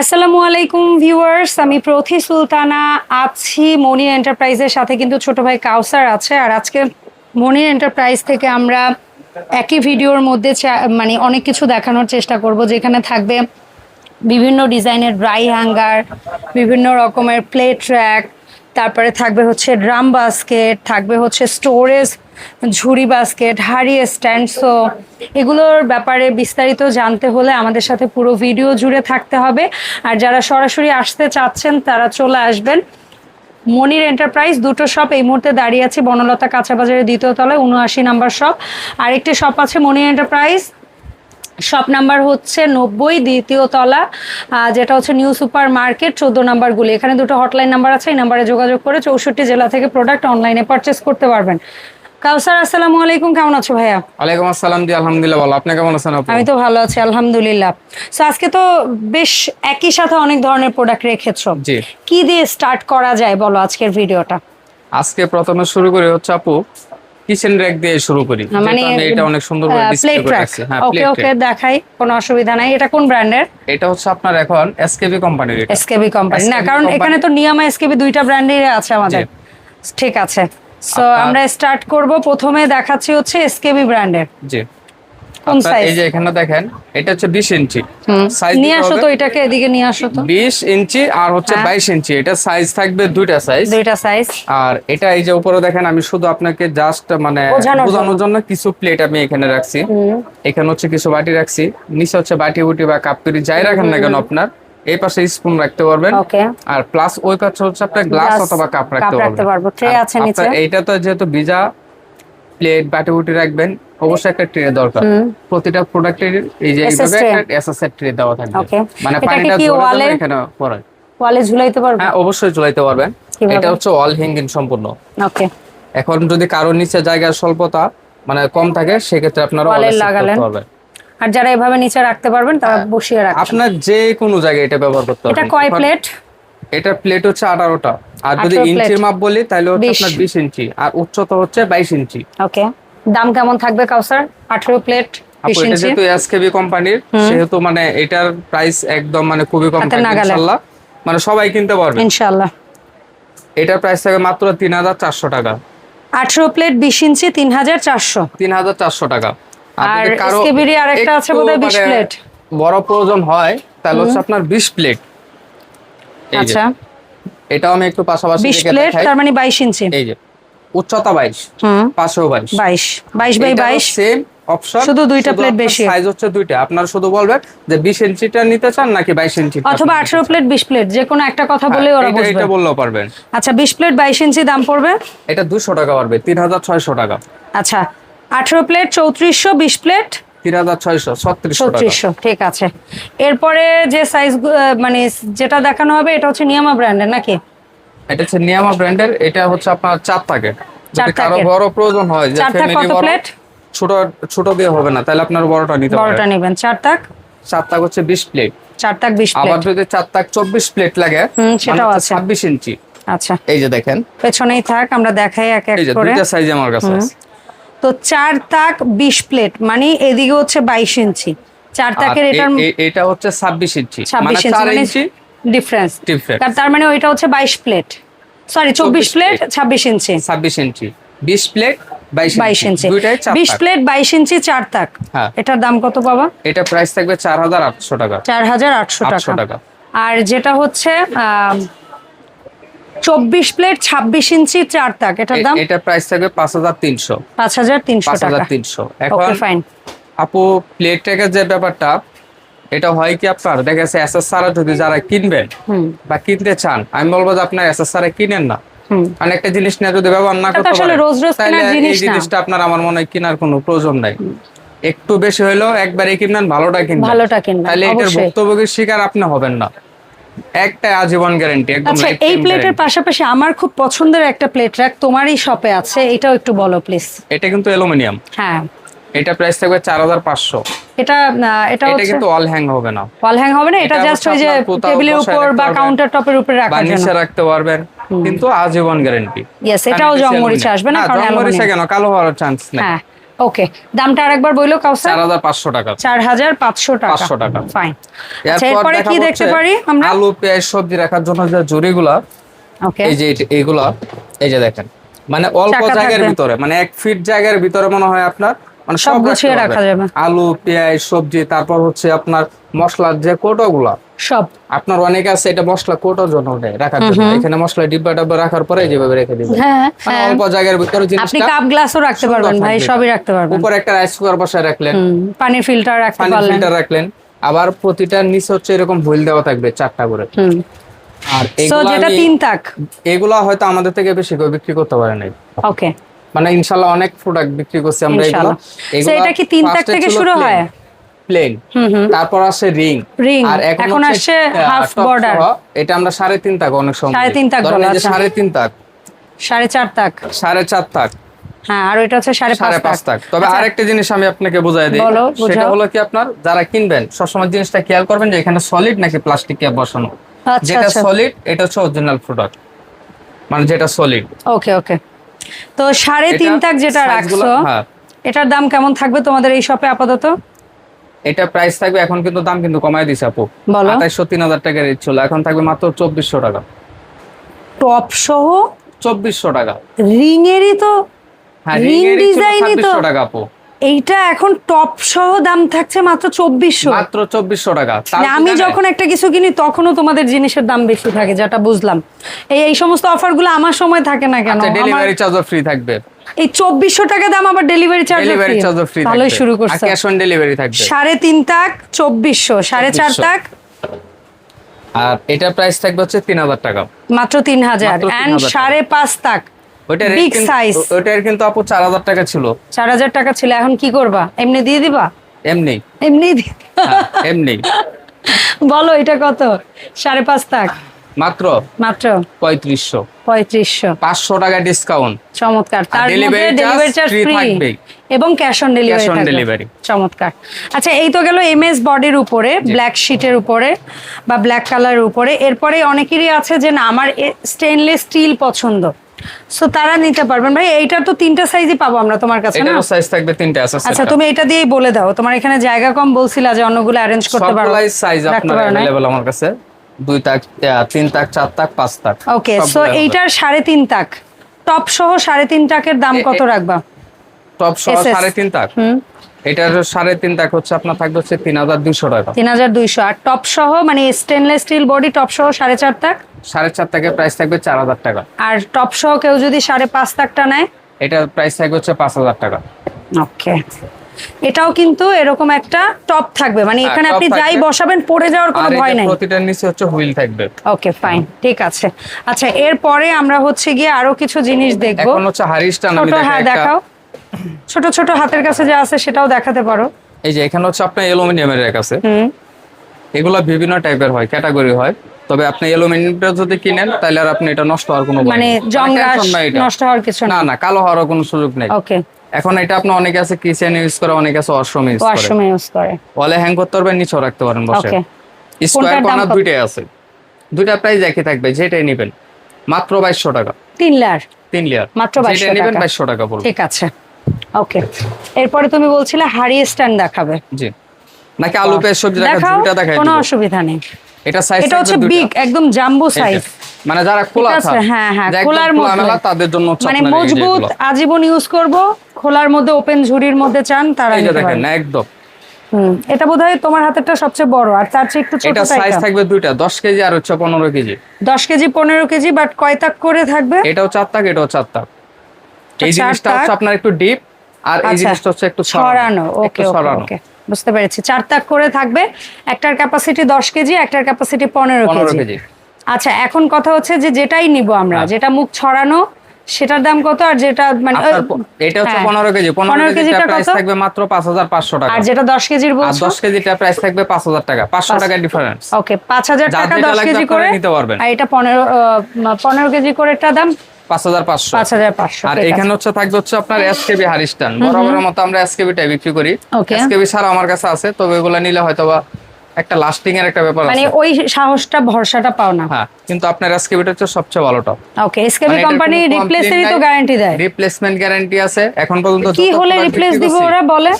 আসসালামু আলাইকুম, ভিউয়ার্স। আমি প্রথি সুলতানা আছি মনি এন্টারপ্রাইজের সাথে, কিন্তু ছোট ভাই কাউসার আছে। আর আজকে মনির এন্টারপ্রাইজ থেকে আমরা একই ভিডিওর মধ্যে মানে অনেক কিছু দেখানোর চেষ্টা করব, যেখানে থাকবে বিভিন্ন ডিজাইনের ড্রাই হ্যাঙ্গার, বিভিন্ন রকমের প্লেট ট্র্যাক তারপরে থাকবে হচ্ছে ড্রাম বাস্কেট, থাকবে হচ্ছে স্টোরেজ, ঝুড়ি বাস্কেট, হাড়ি স্ট্যান্ড সো এগুলোর ব্যাপারে বিস্তারিত জানতে হলে আমাদের সাথে পুরো ভিডিও জুড়ে থাকতে হবে। আর যারা সরাসরি আসতে চাচ্ছেন, তারা চলে আসবেন। মনির এন্টারপ্রাইজ, দুটো শপ এই মুহূর্তে দাঁড়িয়ে আছে, বনলতা কাঁচা বাজারের দ্বিতীয় তলায়, উনআশি নাম্বার শপ আরেকটি শপ আছে মনির এন্টারপ্রাইজ। শপ নাম্বার হচ্ছে নব্বই দ্বিতীয় তলা যেটা হচ্ছে নিউ সুপার মার্কেট চোদ্দ নাম্বার গুলি। এখানে দুটো হটলাইন নাম্বার আছে এই নাম্বারে যোগাযোগ করে চৌষট্টি জেলা থেকে প্রোডাক্ট অনলাইনে পারচেস করতে পারবেন। কাউসার আসসালামু আলাইকুম কেমন আছো ভাইয়া? ওয়ালাইকুম আসসালাম জি আলহামদুলিল্লাহ ভালো। আপনি কেমন আছেন আমি তো ভালো আছি আলহামদুলিল্লাহ। সো আজকে তো বেশ একই সাথে অনেক ধরনের প্রোডাক্ট রেখেছো। জি। কি দিয়ে স্টার্ট করা যায় বলো আজকের ভিডিওটা আজকে প্রথমে শুরু করি হচ্ছে আপু কিচেন র্যাক দিয়ে শুরু করি। মানে এটা অনেক সুন্দর করে ডিসপ্লে করে রাখছি। হ্যাঁ ওকে ওকে দেখাই কোনো অসুবিধা নাই। এটা কোন ব্র্যান্ডের এটা হচ্ছে আপনার এখন এসকেবি কোম্পানির এটা। এসকেবি কোম্পানি না কারণ এখানে তো নিয়ামা এসকেবি দুইটা ব্র্যান্ডের আছে আমাদের। ঠিক আছে। সো আমরা স্টার্ট করব। প্রথমে দেখাচ্ছি হচ্ছে এসকেবি ব্র্যান্ডের জি। এই যে এখানে দেখেন এটা হচ্ছে 20 ইঞ্চি। সাইজ নিয়ে আসো তো এটাকে এদিকে নিয়ে আসো তো। 20 ইঞ্চি আর হচ্ছে হ্যাঁ। 22 ইঞ্চি। এটা সাইজ থাকবে দুইটা সাইজ দুইটা সাইজ আর এটা এই যে উপরে দেখেন আমি শুধু আপনাকে জাস্ট মানে বোঝানোর জন্য। কিছু প্লেট আমি এখানে রাখছি। এখানে হচ্ছে কিছু বাটি রাখছি। নিচে হচ্ছে বাটি বুটি বা কাপ তৈরি যাই রাখেন না কেন আপনার এই পাশে স্পুন রাখতে পারবেন। আর প্লাস ওই পাশে হচ্ছে আপনার গ্লাস অথবা কাপ রাখতে রাখতে পারব। পারবেন এইটা তো যেহেতু ভিজা প্লেট বাটি বুটি রাখবেন। অবশ্যই একটা ট্রে দরকার। প্রতিটা প্রোডাক্টের এই যে এইভাবে একটা এসএসএর ট্রে দেওয়া থাকবে. মানে পানিটা ধরে এখানে পড়ে। ওয়ালে ঝুলাইতে পারব হ্যাঁ অবশ্যই চলাইতে পারবেন। এটা হচ্ছে অল হ্যাঙ্গিং সম্পূর্ণ। ওকে এখন যদি কারোর নিচে জায়গার স্বল্পতা মানে কম থাকে সেক্ষেত্রে আপনারা wall লাগালেন। আর যারা এভাবে নিচে রাখতে পারবেন তারা বসিয়ে রাখবেন আপনার যে কোনো জায়গায় এটা ব্যবহার করতে এটা কয় প্লেট এটা প্লেট হচ্ছে আঠারোটা। আর যদি ইঞ্চির মাপ বলি তাহলে হচ্ছে আপনার বিশ ইঞ্চি। আর উচ্চতা হচ্ছে বাইশ ইঞ্চি। ওকে। দাম কেমন থাকবে কাউসার? আঠেরো প্লেট বিশ আপু এটা যেহেতু এসকেবি কোম্পানির সেহেতু মানে এটার প্রাইস একদম মানে খুবই কম নাগালে। মানে সবাই কিনতে পারবে। ইনশাল্লাহ এটার প্রাইস থাকে মাত্র তিন হাজার চারশো টাকা। আঠেরো প্লেট বিশ ইঞ্চি তিন হাজার চারশো। তিন হাজার চারশো টাকা। আর SKB আরেকটা আছে বোধহয় 20 মানে প্লেট। বড় প্রয়োজন হয় তাহলে হচ্ছে আপনার বিশ প্লেট আচ্ছা। এটাও আমি একটু পাশাপাশি বিশ রেখে প্লেট দেখাই। তার মানে বাইশ ইঞ্চি। এই যে উচ্চতা বাইশ হুম। পাশেও বাইশ। বাইশ বাইশ বাই বাইশ। সেম অপশন শুধু দুইটা plate বেশি। সাইজ হচ্ছে দুইটা। আপনারা শুধু বলবেন যে 20 ইঞ্চিটা নিতে চান নাকি 22 ইঞ্চি অথবা আঠেরো প্লেট বিশ প্লেট যে কোনো একটা কথা বলে ওরা বুঝবে। এটা বললেও পারবেন। আচ্ছা বিশ প্লেট বাইশ ইঞ্চি দাম পড়বে? এটা 200 টাকা পারবে 3600 টাকা। আচ্ছা আঠেরো প্লেট চৌত্রিশশো বিশ প্লেট 3600 3600 টাকা। ঠিক আছে। এরপরে যে সাইজ মানে যেটা দেখানো হবে এটা হচ্ছে নিয়ামা ব্র্যান্ডের নাকি? এটা হচ্ছে নিয়ামা ব্র্যান্ডের এটা হচ্ছে আপনার চার থাকে। যদি কারও বড় প্রয়োজন হয় যে ফ্যামিলি বড় ছোট ছোট দিয়ে হবে না তাহলে আপনার বড়টা নিতে বড়টা পারেন নেবেন। চার তাক চার তাক হচ্ছে 20 প্লেট চার তাক বিশ আবার যদি চার তাক 24 প্লেট লাগে হুম, সেটাও আছে। 26 ইঞ্চি। আচ্ছা। এই যে দেখেন। পেছনেই থাক আমরা দেখাই এক এক এই যে করে। দুইটা সাইজ আমার কাছে আছে। তো চার তাক বিশ প্লেট মানে এদিকে হচ্ছে বাইশ ইঞ্চি। চার তাকের এ- এটার এটা হচ্ছে 26 ইঞ্চি। মানে ছাব্বিশ ইঞ্চি 4 মানে ডিফারেন্স তার মানে ওইটা হচ্ছে বাইশ প্লেট। সরি চব্বিশ প্লেট ছাব্বিশ ইঞ্চি। 26 ইঞ্চি। 20 প্লেট বাইশ ইঞ্চি। বিশ প্লেট বাইশ ইঞ্চি চার তাক। হ্যাঁ। এটার দাম কত পাবা? এটা প্রাইস থাকবে 4800 টাকা। চার হাজার আটশো 800 টাকা টাকা। আর যেটা হচ্ছে চব্বিশ প্লেট ছাব্বিশ ইঞ্চি চার তাক। এটার দাম? এটা প্রাইস থাকবে 5300 পাঁচ হাজার তিনশো টাকা। 5300 এখন ওকে ফাইন আপু প্লেট যে ব্যাপারটা এটা হয় কি আপনার দেখা যাচ্ছে এসএসআর যদি যারা কিনবেন বা কিনতে চান আমি বলব যে আপনার এসএসআর কিনেন না। কারণ একটা জিনিস নিয়ে যদি ব্যবহার না করতে পারেন তাহলে এই জিনিসটা আপনার আমার মনে হয় কেনার কোনো প্রয়োজন নাই। একটু বেশি হলেও একবারে কিনবেন ভালোটা কিনবেন। ভালোটা কিনবেন, তাহলে এটার। ভুক্তভোগীর শিকার আপনি হবেন না। একটা আজীবন গ্যারান্টি একদম আচ্ছা এই প্লেটের পাশাপাশি আমার খুব পছন্দের একটা প্লেট রাখ তোমারই শপে আছে এটাও একটু বলো প্লিজ এটা কিন্তু অ্যালুমিনিয়াম। হ্যাঁ। এটা প্রাইস থাকবে চার হাজার পাঁচশো। এটা এটা এটা কিন্তু অল হ্যাং হবে না। ওয়াল হ্যাং হবে না এটা জাস্ট ওই যে টেবিলের উপর বা কাউন্টার টপের উপরে বা রাখার নিচে রাখতে পারবেন কিন্তু আজীবন গ্যারান্টি Yes, এটাও জং মরিচে আসবে না, কারণ জং কেন? কালো হওয়ার চান্স নেই। হ্যাঁ। ওকে দামটা আরেকবার বইলো কাউসার? চার হাজার পাঁচশো টাকা। চার হাজার পাঁচশো টাকা। 500 টাকা। ফাইন আচ্ছা এরপর এরপরে কি দেখতে পারি আমরা? আলু পেঁয়াজ সবজি রাখার জন্য যে জুড়িগুলা ওকে এই যে এইগুলা এই যে দেখেন। মানে অল্প জায়গার ভিতরে মানে এক ফিট জায়গার ভিতরে মনে হয় আপনার মানে সব গুছিয়ে রাখা যাবে। আলু পেঁয়াজ সবজি তারপর হচ্ছে আপনার মশলার যে কোটোগুলা। সব। আপনার অনেক আছে এটা মশলা কোটোর জন্য ওঠে রাখার জন্য। এখানে মশলা ডিব্বা ডাব্বা রাখার পরে যেভাবে রেখে দিবেন। হ্যাঁ মানে হ্যাঁ অল্প জায়গার ভিতরে আপনি কাপ গ্লাসও রাখতে পারবেন ভাই সবই রাখতে পারবেন। উপরে একটা রাইস কুকার বসায় রাখলেন। পানির ফিল্টার রাখতে পানি পারলেন। ফিল্টার রাখলেন। আবার প্রতিটার নিচে হচ্ছে এরকম হুইল দেওয়া থাকবে চারটা করে। আর এগুলা যেটা তিন তাক। এগুলা হয়তো আমাদের থেকে বেশি করে বিক্রি করতে পারে নাই। ওকে মানে ইনশাল্লাহ অনেক প্রোডাক্ট বিক্রি করছি আমরা এগুলো। এটা কি তিন তাক থেকে শুরু হয়? প্লেন হুম হুম। তারপর আসে রিং আর এখন টপ border। সহ, এটা আমরা সাড়ে তিন তাক অনেক সময় সাড়ে দিই। তিন তাক ধরেন বলে, আচ্ছা। সাড়ে তিন তাক। সাড়ে চার তাক। সাড়ে চার তাক। হ্যাঁ আর এটা হচ্ছে সাড়ে সাড়ে পাঁচ পাঁচ তাক। তবে আচ্ছা, আরেকটা জিনিস আমি আপনাকে বুঝাই দিই। সেটা হলো কি আপনার যারা কিনবেন সবসময় জিনিসটা খেয়াল করবেন যে এখানে সলিড নাকি প্লাস্টিক ক্যাপ বসানো। আচ্ছা যেটা আচ্ছা। সলিড এটা হচ্ছে অরিজিনাল প্রোডাক্ট মানে যেটা সলিড ওকে ওকে তো সাড়ে তিন তাক যেটা রাখছো হ্যাঁ। এটার দাম কেমন থাকবে তোমাদের এই শপে আপাতত? এটা প্রাইস থাকবে এখন কিন্তু দাম কিন্তু কমায় দিছে আপু। বলো। আঠাইশো তিন হাজার টাকা রেট ছিল এখন থাকবে মাত্র চব্বিশশো টাকা। টপ সহ? চব্বিশশো টাকা। রিং এরই তো হ্যাঁ রিং ডিজাইনই তো। চব্বিশশো টাকা আপু। এইটা এখন টপ সহ দাম থাকছে মাত্র চব্বিশশো। মাত্র চব্বিশশো টাকা। আমি যখন একটা কিছু কিনি তখনও তোমাদের জিনিসের দাম বেশি থাকে যেটা বুঝলাম। এই এই সমস্ত অফারগুলো আমার সময় থাকে না কেন? ডেলিভারি চার্জও ফ্রি থাকবে। এই চব্বিশশো টাকা দাম আবার ডেলিভারি চার্জ ডেলিভারি চার্জও ফ্রি থাকবে। ভালোই শুরু করছে। ক্যাশ অন ডেলিভারি থাকবে। সাড়ে তিন তাক চব্বিশশো। সাড়ে চার 2400 তাক। আর এটা প্রাইস থাকবে হচ্ছে তিন হাজার টাকা। মাত্র তিন হাজার। অ্যান্ড সাড়ে পাঁচ তাক। ওইটা Big size। ওইটার কিন্তু আপু চার হাজার টাকা ছিল। চার হাজার টাকা ছিল এখন কি করবা? এমনি দিয়ে দিবা? এমনি। এমনি হ্যাঁ, এমনি। বলো এটা কত? সাড়ে পাঁচ তাক মাত্র? মাত্র? পঁয়ত্রিশশো। পঁয়ত্রিশশো। পাঁচশো টাকা ডিসকাউন্ট চমৎকার। তার মধ্যে ডেলিভারি চার্জ ফ্রি। এবং cash on delivery Cash on delivery। চমৎকার। আচ্ছা এই তো গেল এমএস বডির উপরে ব্ল্যাক শিটের উপরে বা ব্ল্যাক কালারের উপরে। এরপরে অনেকেরই আছে যে না আমার স্টেনলেস স্টিল পছন্দ। সো তারা নিতে পারবেন ভাই এইটার তো তিনটা সাইজই পাবো আমরা তোমার কাছে না এটারও সাইজ থাকবে তিনটা আছে আচ্ছা তুমি এটা দিয়েই বলে দাও তোমার এখানে জায়গা কম বলছিলা যে অন্যগুলো অ্যারেঞ্জ করতে পারো সবগুলাই সাইজ রাখতে আপনার পারো না अवेलेबल আমার কাছে দুই তাক আহ, তিন তাক চার তাক পাঁচ তাক ওকে সবগুলাই সো হবে। এইটার সাড়ে তিন তাক টপ সহ সাড়ে তিন টাকের দাম এ- কত এ- রাখবা টপ সহ SS সাড়ে তিন তাক হুম এটার সাড়ে তিন তাক হচ্ছে আপনার থাকবে হচ্ছে তিন হাজার দুইশো টাকা। তিন হাজার দুইশো। আর টপ সহ মানে স্টেনলেস স্টিল বডি টপ সহ সাড়ে চার তাক? সাড়ে চার তাকের প্রাইস থাকবে চার হাজার টাকা। আর টপ সহ কেউ যদি সাড়ে পাঁচ তাকটা নেয়? এটার প্রাইস থাকবে হচ্ছে পাঁচ হাজার টাকা। ওকে এটাও কিন্তু এরকম একটা টপ থাকবে। মানে হ্যাঁ, এখানে আপনি যাই বসাবেন পড়ে যাওয়ার কোনো ভয় নাই। প্রতিটার নিচে হচ্ছে হুইল থাকবে। ওকে ফাইন ঠিক আছে। আচ্ছা এরপরে আমরা হচ্ছে গিয়ে আরও কিছু জিনিস দেখব। এখন হচ্ছে হারি আমি হ্যাঁ দেখাও। ছোট ছোট হাতের কাছে যা আছে সেটাও দেখাতে পারো। এই যে এখানে হচ্ছে আপনার অ্যালুমিনিয়ামের র্যাক আছে। এগুলো বিভিন্ন টাইপের হয় ক্যাটাগরি হয়। তবে আপনি অ্যালুমিনিয়ামটা যদি কিনেন তাহলে আর আপনি এটা নষ্ট হওয়ার কোনো মানে। নষ্ট হওয়ার কিছু না না কালো হওয়ার কোনো সুযোগ নেই। ওকে। এখন এটা আপনি অনেকে আছে কিচেন ইউজ করে অনেকে আছে ওয়াশরুম ইউজ করে। ওয়াশরুমে ইউজ করে। ওয়ালে হ্যাং করতে পারবেন নিচেও রাখতে পারেন বসে। ওকে। স্কোয়ার কর্নার দুইটাই আছে। দুইটা প্রাইস একই থাকবে যেটাই নেবেন। মাত্র বাইশশো টাকা। তিন লেয়ার তিন লেয়ার মাত্র 2200 টাকা। বাইশশো টাকা পড়বে। ঠিক আছে। ওকে এরপরে তুমি বলছিলে হাড়ি স্ট্যান্ড দেখাবে। জি। নাকি আলু পেঁয়াজ সবজি রাখা দেখাও দুইটা দেখাই কোনো অসুবিধা নেই। এটা সাইজ এটা হচ্ছে বিগ একদম জাম্বো সাইজ মানে যারা খোলা আছে, থাকে হ্যাঁ, হ্যাঁ, খোলার মধ্যে। তাদের জন্য মানে মজবুত আজীবন ইউজ করব খোলার মধ্যে ওপেন ঝুড়ির মধ্যে চান তারা নিতে দেখেন একদম। হুম এটা বোধহয় তোমার হাতেরটা সবচেয়ে বড় আর তার চেয়ে একটু ছোট এটা সাইজ থাকবে দুইটা দশ কেজি আর হচ্ছে পনেরো কেজি। দশ কেজি পনেরো কেজি বাট কয় তাক করে থাকবে? এটাও চার তাক এটাও চার তাক। এই জিনিসটা হচ্ছে আপনার একটু ডিপ আর এই আচ্ছা, জিনিসটা হচ্ছে একটু ছড়ানো ওকে ওকে বুঝতে পেরেছি। চার তাক করে থাকবে একটার ক্যাপাসিটি দশ কেজি একটার ক্যাপাসিটি পনেরো পনেরো কেজি। কেজি। আচ্ছা এখন কথা হচ্ছে যে যেটাই নিব আমরা হ্যাঁ। যেটা মুখ ছড়ানো সেটার দাম কত? আর যেটা মানে এটা হচ্ছে হ্যাঁ। পনেরো কেজি। 15 কেজিটা প্রাইস থাকবে মাত্র পাঁচ হাজার পাঁচশো টাকা। আর যেটা দশ কেজির আর বলছো? দশ কেজিটা প্রাইস থাকবে পাঁচ হাজার টাকা। পাঁচশো টাকা ডিফারেন্স ওকে পাঁচ হাজার যার টাকা যেটা দশ লাগবে কেজি করে নিতে পারবেন। আর এটা পনেরো আহ, পনেরো কেজি করে একটা দাম? পাঁচ হাজার পাঁচশো। পাঁচ হাজার পাঁচশো আর এখানে হচ্ছে থাকবে হচ্ছে আপনার এসকেবি হারিস্টান। বরাবরের মতো আমরা এসকেবিটাই বিক্রি করি। এসকেবি ছাড়া আমার কাছে আছে তবে এগুলো নিলে হয়তো বা একটা লাস্টিং এর একটা ব্যাপার মানে ওই সাহসটা ভরসাটা পাও না। হ্যাঁ কিন্তু আপনার এসকেবিটা হচ্ছে সবচেয়ে ভালোটা ওকে এসকেবি কোম্পানি রিপ্লেসেরই তো গ্যারান্টি দেয়। রিপ্লেসমেন্ট গ্যারান্টি আছে। এখন পর্যন্ত কি হলে রিপ্লেস দিব ওরা বলে?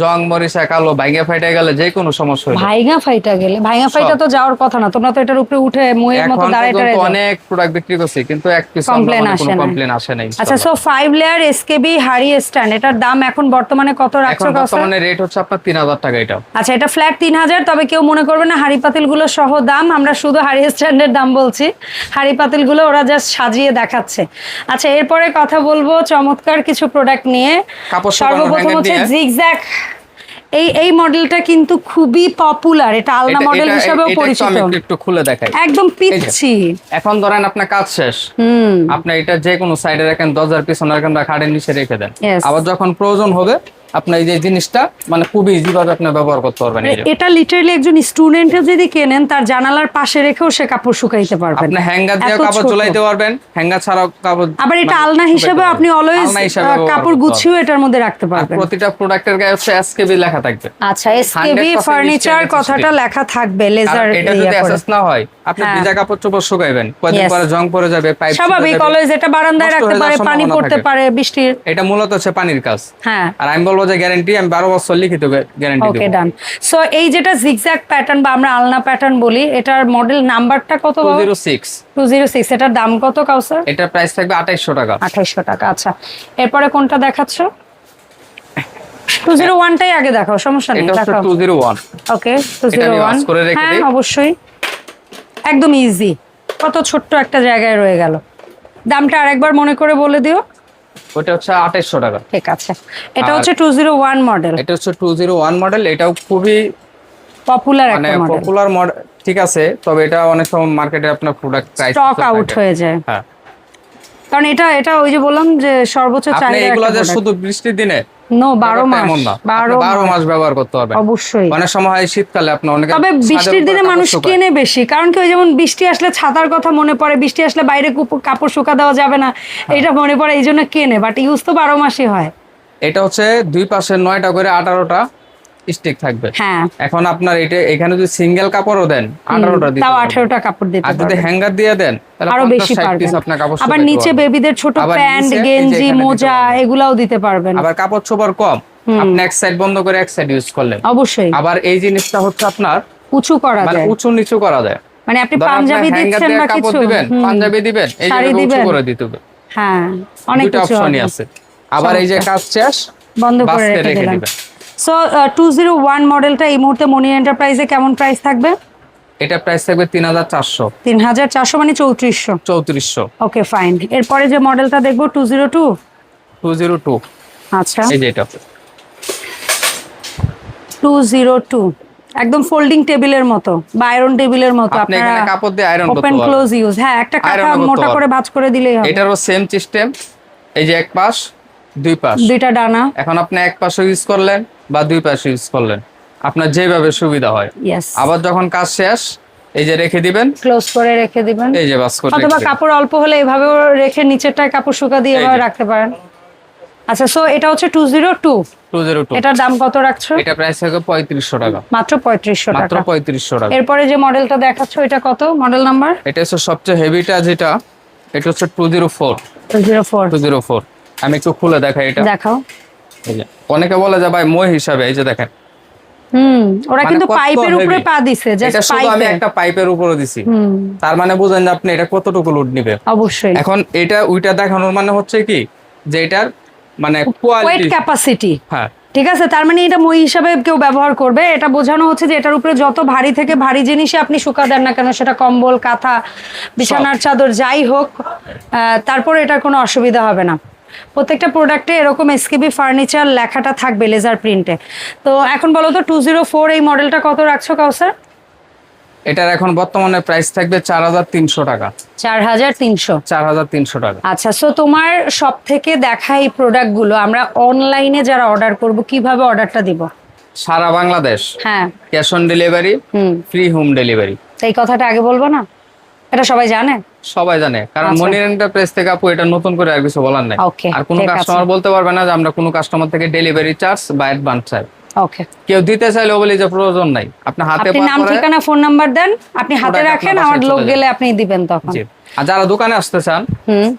জং মরিচা কালো ভাইঙ্গা ফাইটা গেলে যে কোনো সমস্যা হইলে। ফাইটা গেলে ভাইঙা ফাইটা তো যাওয়ার কথা না তোমরা তো এটার উপরে উঠে ময়ের মতো এখন দাঁড়ায় পর্যন্ত টাড়ায় যাও। অনেক প্রোডাক্ট বিক্রি করছি কিন্তু এক পিস Complain আসে কোনো কমপ্লেন আসে নাই আচ্ছা সো ফাইভ লেয়ার এসকেবি হাড়ি স্ট্যান্ড এটার দাম এখন বর্তমানে কত রাখছো কাউসার বর্তমানে রেট হচ্ছে আপনার তিন হাজার টাকা এটা আচ্ছা ফ্ল্যাট তবে কেউ মনে করবে না হাড়ি পাতিলগুলো সহ দাম আমরা শুধু হাড়ি স্ট্যান্ডের দাম বলছি। হাড়ি পাতিলগুলো ওরা জাস্ট সাজিয়ে দেখাচ্ছে। আচ্ছা এরপরে কথা বলব চমৎকার কিছু প্রোডাক্ট নিয়ে। সর্বপ্রথম হচ্ছে। এই এই মডেলটা কিন্তু খুবই পপুলার এটা আলনা মডেল হিসেবেও পরিচিত আমি একটু- একটু খুলে দেখাই। একদম পিচ্ছি। এখন ধরেন আপনার কাজ শেষ। হুম। আপনি এটা যে কোনো সাইডে রাখেন দরজার পিছনে রাখেন বা খাটের নিচে রেখে দেন। আবার যখন প্রয়োজন হবে আপনি এই যে জিনিসটা মানে খুবই ইজি ভাবে আপনি ব্যবহার করতে পারবেন এটা লিটারালি একজন স্টুডেন্টের যদি কেনেন তার জানালার পাশে রেখেও সে কাপড় শুকাইতে পারবেন। আপনি হ্যাঙ্গার দিয়ে কাপড়। ঝুলাইতে পারবেন হ্যাঙ্গার ছাড়াও কাপড় আবার এটা মানে আলনা হিসেবে আপনি অলওয়েজ কাপড় গুছিয়েও এটার মধ্যে রাখতে পারবেন। প্রতিটা প্রোডাক্টের গায়ে হচ্ছে এসকেবি লেখা থাকবে। আচ্ছা এসকেবি ফার্নিচার কথাটা লেখা থাকবে লেজার এটা যদি অ্যাসেস না হয় আপনি হ্যাঁ। ভিজা কাপড় চোপড় শুকাইবেন। Yes. পরে জং পড়ে যাবে পাইপ স্বাভাবিক অলওয়েজ এটা বারান্দায় রাখতে পারে পানি পড়তে পারে বৃষ্টির। এটা মূলত হচ্ছে পানির কাজ। হ্যাঁ। আর আমি বলব যে গ্যারান্টি আমি বারো বছর লিখিত গ্যারান্টি ওকে ডান সো এই যেটা জিগজ্যাগ প্যাটার্ন বা আমরা আলনা প্যাটার্ন বলি এটার মডেল নাম্বারটা কত two zero six two zero six এটার দাম কত কাউসার? এটার প্রাইস থাকবে আঠাইশশো টাকা। আঠাইশশো টাকা আচ্ছা। এরপরে কোনটা দেখাচ্ছো? টু জিরো ওয়ানটাই আগে দেখাও সমস্যা নেই এটা হচ্ছে দেখাও। Two zero one okay two এটা জিরো আমি ওয়ান off করে রেখে হ্যাঁ। অবশ্যই। একদম ইজি কত ছোট্ট একটা জায়গায় রয়ে গেল। দামটা আরেকবার মনে করে বলে দিও। ওটা হচ্ছে আঠাইশশো টাকা। ঠিক আছে। এটা হচ্ছে টু জিরো ওয়ান মডেল এটা হচ্ছে টু জিরো ওয়ান মডেল এটাও খুবই পপুলার মানে একটা মডেল পপুলার মডেল ঠিক আছে তবে এটা অনেক সময় মার্কেটে আপনার প্রোডাক্ট প্রাইস স্টক আউট হয়ে যায়। হ্যাঁ। কারণ এটা এটা ওই যে বললাম যে সর্বোচ্চ আপনি চাহিদা এগুলো যে শুধু বৃষ্টির দিনে নো বারো ব্যাপারটা মাস এমন না। বারো আপনি বারো মাস মাস ব্যবহার করতে পারবেন। অবশ্যই। অনেক সময় হয় শীতকালে আপনি অনেক তবে বৃষ্টির দিনে মানুষ কেনে বেশি কারণ কি ওই যেমন বৃষ্টি আসলে ছাতার কথা মনে পড়ে বৃষ্টি আসলে বাইরে কুপ- কাপড় শুকা দেওয়া যাবে না হ্যাঁ। এটা মনে পড়ে এই জন্য কেনে বাট ইউজ তো বারো মাসই হয়। এটা হচ্ছে দুই পাশে নয়টা করে আঠারোটা স্টিক থাকবে। হ্যাঁ। এখন আপনার এটা এখানে যদি সিঙ্গেল কাপড়ও দেন আঠারোটা দিতে তাও পারবেন। আঠেরোটা কাপড় দিতে আর যদি হ্যাঙ্গার দিয়ে দেন তাহলে আরও বেশি 60 পারবেন। piece আপনার কাপড় আবার নিচে বেবিদের ছোট প্যান্ট গেঞ্জি মোজা এগুলাও দিতে পারবেন। আবার কাপড় চোপড় কম। আপনি এক সাইড বন্ধ করে এক সাইড ইউজ করলেন। অবশ্যই। আবার এই জিনিসটা হচ্ছে আপনার উঁচু করা মানে যায়। উঁচু নিচু করা যায়। মানে আপনি পাঞ্জাবি দিচ্ছেন কাপড় কিছু? দিবেন পাঞ্জাবি দিবেন এই জায়গাটা উঁচু করে দিতে হবে। হ্যাঁ অনেক কিছু অপশনই আছে। আবার এই যে কাজ শেষ বন্ধ করে রেখে দিবেন। সো টু জিরো ওয়ান মডেলটা এই মুহূর্তে মনি এন্টারপ্রাইজে কেমন প্রাইস থাকবে? এটা প্রাইস থাকবে তিন হাজার চারশো। তিন হাজার চারশো মানে চৌত্রিশশো। চৌত্রিশশো। ওকে ফাইন এরপরে যে মডেলটা দেখব two zero two two zero two আচ্ছা। এই যে এটা। টু জিরো টু একদম ফোল্ডিং টেবিলের মতো বা আয়রন টেবিলের মতো। আপনি আপনারা এখানে কাপড় দিয়ে আয়রন করতে ওপেন ক্লোজ ইউজ হ্যাঁ একটা কাঁথা মোটা করে। ভাঁজ করে দিলেই হবে। এটারও সেম সিস্টেম এই যে এক পাশ দুই পাশ। দুইটা ডানা। এখন আপনি এক পাশে ইউজ করলেন। বা দুই পাশে ইউজ করলেন। আপনার যেভাবে সুবিধা হয়। আবার যখন কাজ শেষ এই যে রেখে দিবেন। ক্লোজ করে রেখে দিবেন। এই যে বাস করে অথবা কাপড় অল্প হলে এভাবেও রেখে নিচেরটায় কাপড় শুকা দিয়ে এভাবে রাখতে পারেন। আচ্ছা সো এটা হচ্ছে টু জিরো টু 202 এটার দাম কত রাখছো? এটা প্রাইস থাকবে পঁয়ত্রিশশো টাকা। মাত্র পঁয়ত্রিশশো মাত্র টাকা। পঁয়ত্রিশশো টাকা। এরপরে যে মডেলটা দেখাচ্ছো এটা কত? মডেল নাম্বার এটা হচ্ছে সবচেয়ে হেভিটা যেটা এটা হচ্ছে two zero four zero four two zero four আমি একটু খুলে দেখাই এটা। দেখাও। অনেকে বলে যে ভাই মই হিসাবে এই যে দেখেন। হুম ওরা মানে কিন্তু পাইপের উপরে পা দিছে এটা শুধু আমি একটা পাইপের উপরে দিছি। তার মানে বুঝেন আপনি এটা কতটুকু লোড নিবে অবশ্যই। এখন এটা ওইটা দেখানোর মানে হচ্ছে কি যে এটার মানে কোয়ালিটি ক্যাপাসিটি হ্যাঁ। ঠিক আছে তার মানে এটা মই হিসাবে কেউ ব্যবহার করবে। এটা বোঝানো হচ্ছে যে এটার উপরে যত ভারী থেকে ভারী জিনিসই আপনি শুকা দেন না কেন সেটা কম্বল কাঁথা বিছানার চাদর যাই হোক তারপরে এটার কোনো অসুবিধা হবে না। প্রত্যেকটা প্রোডাক্টে এরকম এসকেবি ফার্নিচার লেখাটা থাকবে লেজার প্রিন্টে তো এখন বলো তো টু জিরো ফোর এই মডেলটা কত রাখছো কাউসার? এটার এখন বর্তমানে প্রাইস থাকবে চার হাজার তিনশো টাকা। চার হাজার তিনশো। চার হাজার তিনশো টাকা। আচ্ছা সো তোমার সব থেকে দেখা এই প্রোডাক্টগুলো আমরা অনলাইনে যারা অর্ডার করব কীভাবে অর্ডারটা দিব? সারা বাংলাদেশ। হ্যাঁ। ক্যাশ অন ডেলিভারি হুম। ফ্রি হোম ডেলিভারি এই কথাটা আগে বলব না? এটা সবাই জানে? সবাই জানে কারণ আচ্ছা। মনির এন্টারপ্রাইজ থেকে আপু এটা নতুন করে আর কিছু বলার নাই। আর কোনো কাস্টমার বলতে পারবে না যে আমরা কোনো কাস্টমার থেকে ডেলিভারি চার্জ বা অ্যাডভান্স চাই ওকে কেউ দিতে চাইলে বলি যে প্রয়োজন নাই। আপনি হাতে আপনি নাম ঠিকানা ফোন নাম্বার দেন আপনি হাতে রাখেন আমার লোক গেলে আপনি দিবেন তখন। আর যারা দোকানে আসতে চান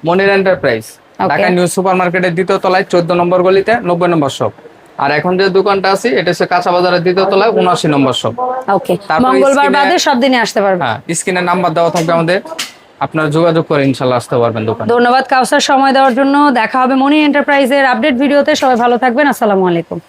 Monir enterprise Dhaka new super মার্কেটের দ্বিতীয় তলায় চোদ্দ নম্বর গলিতে নব্বই নম্বর শপ আর এখন যে দোকানটা আছে এটা হচ্ছে কাঁচা বাজারের দ্বিতীয় তলায় উনআশি নম্বর সব ওকে মঙ্গলবার বাদে সব দিনই আসতে পারবে। হ্যাঁ স্ক্রিনে নাম্বার দেওয়া থাকবে আমাদের। আপনারা যোগাযোগ করে ইনশাল্লাহ আসতে পারবেন দোকান। ধন্যবাদ কাউসার সময় দেওয়ার জন্য। দেখা হবে মনি এন্টারপ্রাইজের আপডেট ভিডিওতে। সবাই ভালো থাকবেন। আসসালামু আলাইকুম।